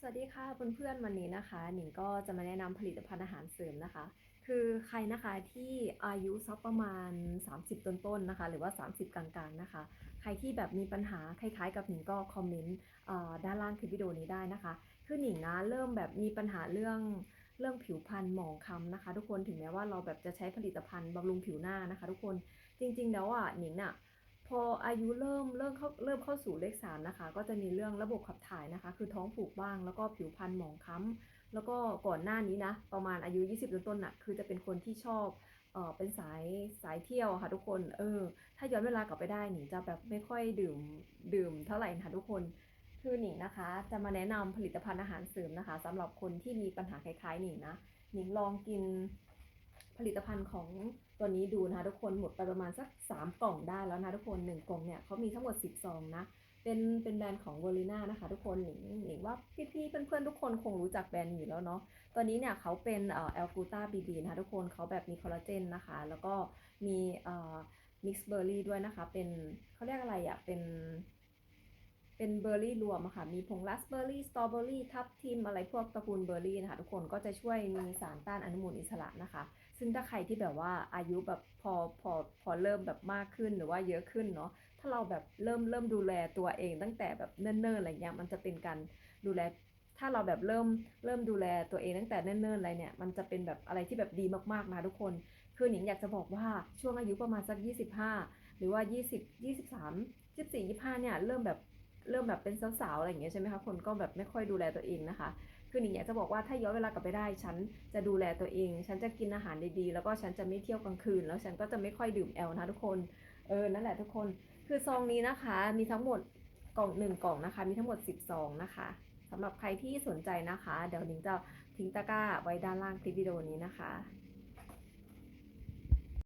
สวัสดีค่ะเพื่อนๆวันนี้นะคะหนิงก็จะมาแนะนำผลิตภัณฑ์อาหารเสริมนะคะ คือใครนะคะที่อายุสักประมาณ 30 ต้นๆนะคะ หรือว่า 30 กลางๆนะคะ ใครที่แบบมีปัญหาคล้ายๆ กับหนิงก็คอมเมนต์ด้านล่างคลิปวิดีโอนี้ได้นะคะ คือหนิงนะเริ่มแบบมีปัญหาเรื่องเรื่องผิวพรรณหมองคล้ำนะคะ ทุกคนถึงแม้ว่าเราแบบจะใช้ผลิตภัณฑ์บำรุงผิวหน้านะคะ ทุกคนจริง ๆ แล้วอะหนิงอะ พออายุเริ่มเริ่มเข้าเริ่มเข้าสู่เลขสามนะคะ ก็จะมีเรื่องระบบขับถ่ายนะคะ คือท้องผูกบ้างแล้วก็ผิวพรรณหมองคล้ำแล้วก็ก่อนหน้านี้นะ ประมาณอายุ 20ต้นๆน่ะคือจะเป็นคนที่ชอบเออเป็นสายสายเที่ยวค่ะทุกคนเออถ้าย้อนเวลากลับไปได้หนิงจะแบบไม่ค่อยดื่มดื่มเท่าไหร่นะคะทุกคนคือหนิงนะคะ จะมาแนะนำผลิตภัณฑ์อาหารเสริมนะคะสำหรับคนที่มีปัญหาคล้ายๆหนิงนะหนิงลองกิน ผลิตภัณฑ์ของตัวนี้ดูนะคะทุกคนหมดไปประมาณสัก 3 กล่องได้แล้วนะทุกคน 1 กล่องเนี่ยเขามีทั้งหมด 10 ซองนะ เป็นเป็นแบรนด์ของเวอร์ลิน่านะคะ ทุกคนหนิงหนิงว่าพี่ๆเพื่อนๆทุกคนคงรู้จักแบรนด์นี้อยู่แล้วเนาะตัวนี้เนี่ยเขาเป็นเอ่อแอลกูตาบีบีนะคะทุกคนเขาแบบมีคอลลาเจนนะคะ แล้วก็มีเอ่อมิกซ์เบอร์รี่ด้วยนะคะ เป็นเขาเรียกอะไรอะ่ะเป็น เป็นเบอร์รี่รวมค่ะ มีผงราสเบอร์รี่ สตรอเบอร์รี่ ทับทิม อะไรพวกตระกูลเบอร์รี่นะคะ ทุกคนก็จะช่วยมีสารต้านอนุมูลอิสระนะคะ ซึ่งถ้าใครที่แบบว่าอายุแบบพอพอพอเริ่มแบบมากขึ้นหรือว่าเยอะขึ้นเนาะ ถ้าเราแบบเริ่มเริ่มดูแลตัวเองตั้งแต่แบบเนิ่นๆอะไรเงี้ย มันจะเป็นการดูแลถ้าเราแบบเริ่มเริ่มดูแลตัวเองตั้งแต่เนิ่นๆอะไรเนี่ย มันจะเป็นแบบอะไรที่แบบดีมากๆนะทุกคน คือหนิงอยากจะบอกว่าช่วงอายุประมาณสัก 25 หรือว่า 20 23 24 25เนี่ยเริ่มแบบ เริ่มแบบเป็นสาวๆอะไรอย่างเงี้ยใช่ไหมคะคนก็แบบไม่ค่อยดูแลตัวเองนะคะ คือหนิงอยากจะบอกว่าถ้าย้อนเวลากลับไปได้ ฉันจะดูแลตัวเอง ฉันจะกินอาหารดีๆ แล้วก็ฉันจะไม่เที่ยวกลางคืน แล้วฉันก็จะไม่ค่อยดื่มแอลนะทุกคนเออนั่นแหละทุกคนคือซองนี้นะคะมีทั้งหมดกล่องหนึ่งกล่องนะคะ มีทั้งหมด10ซองนะคะสำหรับใครที่สนใจนะคะ เดี๋ยวหนิงจะทิ้งตะกร้าไว้ด้านล่างคลิปวิดีโอนี้นะคะ